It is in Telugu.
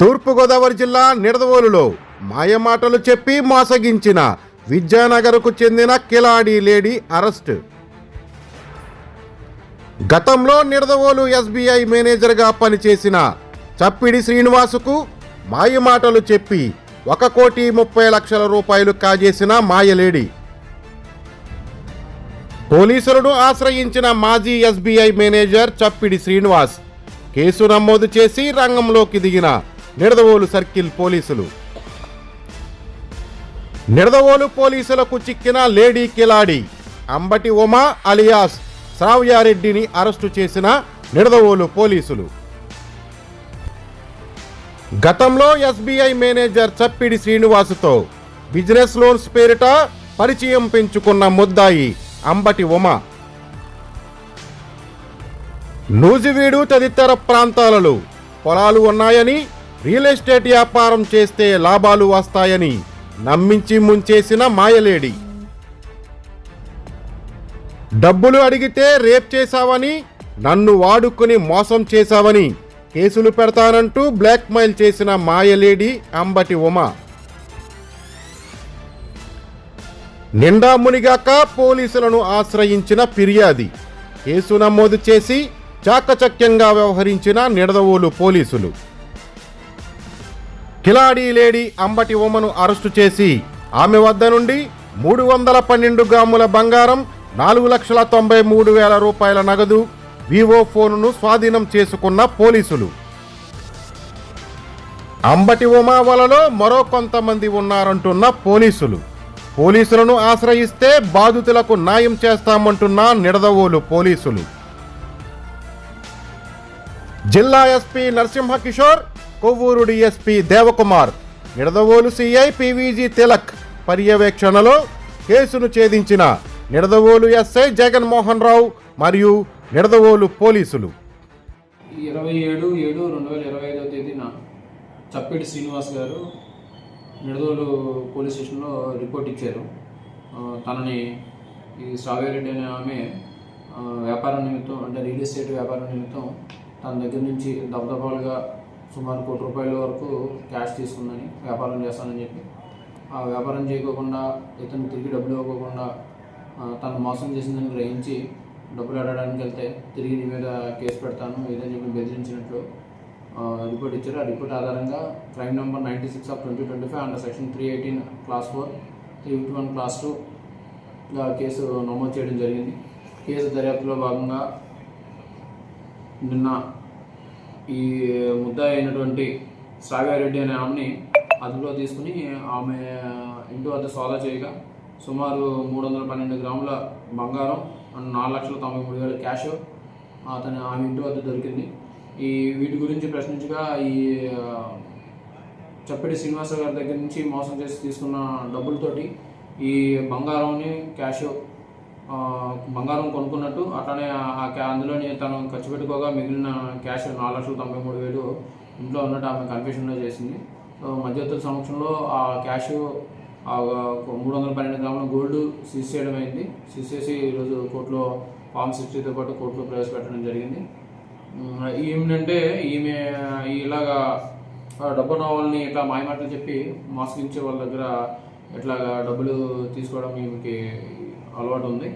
తూర్పుగోదావరి జిల్లా నిడదవోలులో మాయమాటలు చెప్పి మోసగించిన విద్యానగర్కు చెందిన కిలాడి లేడీ అరెస్ట్. గతంలో నిడదవోలు ఎస్బీఐ మేనేజర్గా పనిచేసిన చప్పిడి శ్రీనివాసుకు మాయమాటలు చెప్పి ఒక కోటి ముప్పై లక్షల రూపాయలు కాజేసిన మాయలేడి పోలీసులను ఆశ్రయించిన మాజీ ఎస్బీఐ మేనేజర్ చప్పిడి శ్రీనివాస్ కేసు నమోదు చేసి రంగంలోకి దిగిన నిడదవోలు సర్కిల్ పోలీసులు. నిడదవోలు పోలీసులకు చిక్కిన లేడీ కిలాడి అంబటి ఉమా అలియాస్ శ్రావ్యారెడ్డిని అరెస్టు చేసిన నిడదవోలు పోలీసులు. గతంలో ఎస్బీఐ మేనేజర్ చప్పిడి శ్రీనివాసుతో బిజినెస్ లోన్స్ పేరిట పరిచయం పెంచుకున్న ముద్దాయి అంబటి ఉమ నూజివీడు తదితర ప్రాంతాలలో పొలాలు ఉన్నాయని రియల్ ఎస్టేట్ వ్యాపారం చేస్తే లాభాలు వస్తాయని నమ్మించి ముంచేసిన మాయలేడి. డబ్బులు అడిగితే రేప్ చేశావని నన్ను వాడుకుని మోసం చేశావని కేసులు పెడతానంటూ బ్లాక్మెయిల్ చేసిన మాయలేడి అంబటి ఉమ. నిండా మునిగాక పోలీసులను ఆశ్రయించిన ఫిర్యాది. కేసు నమోదు చేసి చాకచక్యంగా వ్యవహరించిన నిడదవోలు పోలీసులు. కిలాడీ లేడీ అంబటి ఉమను అరెస్టు చేసి ఆమె వద్ద నుండి మూడు వందల పన్నెండు గ్రాముల బంగారం నాలుగు లక్షల తొంభై మూడు వేల రూపాయల నగదు వివో ఫోనును స్వాధీనం చేసుకున్న పోలీసులు. అంబటి ఉమా వలలో మరో కొంతమంది ఉన్నారంటున్న పోలీసులు. పోలీసులను ఆశ్రయిస్తే బాధితులకు న్యాయం చేస్తామంటున్న నిడదవోలు పోలీసులు. జిల్లా SP Narasimha Kishore Kovvur DSP Devakumar Nidadavolu CI PVG Tilak పర్యవేక్షణలో కేసును ఛేదించిన నిడదవోలు ఎస్ఐ జగన్మోహన్ రావు మరియు నిడదవోలు పోలీసులు. ఇరవై ఏడు ఏడు రెండు వేల ఇరవై ఐదవ తేదీన చప్పిడి శ్రీనివాస్ గారు నిడదోలు పోలీస్ స్టేషన్లో రిపోర్ట్ ఇచ్చారు. తనని ఈ సావేరెడ్డి అనే ఆమె వ్యాపారం నిమిత్తం అంటే రియల్ ఎస్టేట్ వ్యాపారం నిమిత్తం తన దగ్గర నుంచి దబదబాలుగా సుమారు కోటి రూపాయల వరకు క్యాష్ తీసుకుందని వ్యాపారం చేస్తానని చెప్పి ఆ వ్యాపారం చేయకోకుండా ఇతను తిరిగి డబ్బులు ఇవ్వకోకుండా తను మోసం చేసిందని గ్రహించి డబ్బులు అడగడానికి వెళ్తే తిరిగి నీ మీద కేసు పెడతాను ఏదని చెప్పి బెదిరించినట్లు రిపోర్ట్ ఇచ్చారు. ఆ రిపోర్ట్ ఆధారంగా crime number ninety six of twenty twenty five under section three eighteen clause four three fifty one clause two case నమోదు చేయడం జరిగింది. కేసు దర్యాప్తులో భాగంగా నిన్న ఈ ముద్ద అయినటువంటి శ్రావ్యారెడ్డి అనే ఆమెని అదుపులో తీసుకుని ఆమె ఇంటి వద్ద సోదా చేయగా సుమారు మూడు వందల పన్నెండు గ్రాముల బంగారం అండ్ నాలుగు లక్షల తొంభై మూడు వేల క్యాష్ అతని ఆమె ఇంటి వద్ద దొరికింది. ఈ వీటి గురించి ప్రశ్నించగా ఈ ఆ, చప్పిడి శ్రీనివాసరావు గారి దగ్గర నుంచి మోసం చేసి తీసుకున్న డబ్బులతోటి ఈ బంగారంని క్యాష్ బంగారం కొనుక్కున్నట్టు అట్లానే ఆ- క్యా అందులోని తను ఖర్చు పెట్టుకోగా మిగిలిన క్యాష్ నాలుగు లక్షల తొంభై మూడు వేలు ఇంట్లో ఉన్నట్టు ఆమె కన్ఫ్యూషన్లో చేసింది. సో మధ్యవర్తుల సమక్షంలో ఆ క్యాష్ ఆ మూడు వందల పన్నెండు గ్రాముల గోల్డ్ సీజ్ చేయడం అయింది. సీజ్ చేసి ఈరోజు కోర్టులో ఫామ్ సిక్స్టీతో పాటు కోర్టులో ప్రవేశపెట్టడం జరిగింది. ఏమిటంటే ఈమె ఇలాగా ఆ డబ్బు వాళ్ళని ఇట్లా మాయమాటలు చెప్పి మోసగించే వాళ్ళ దగ్గర ఇట్లాగా డబ్బులు తీసుకోవడం ఈమెకి అలవాటు ఉంది.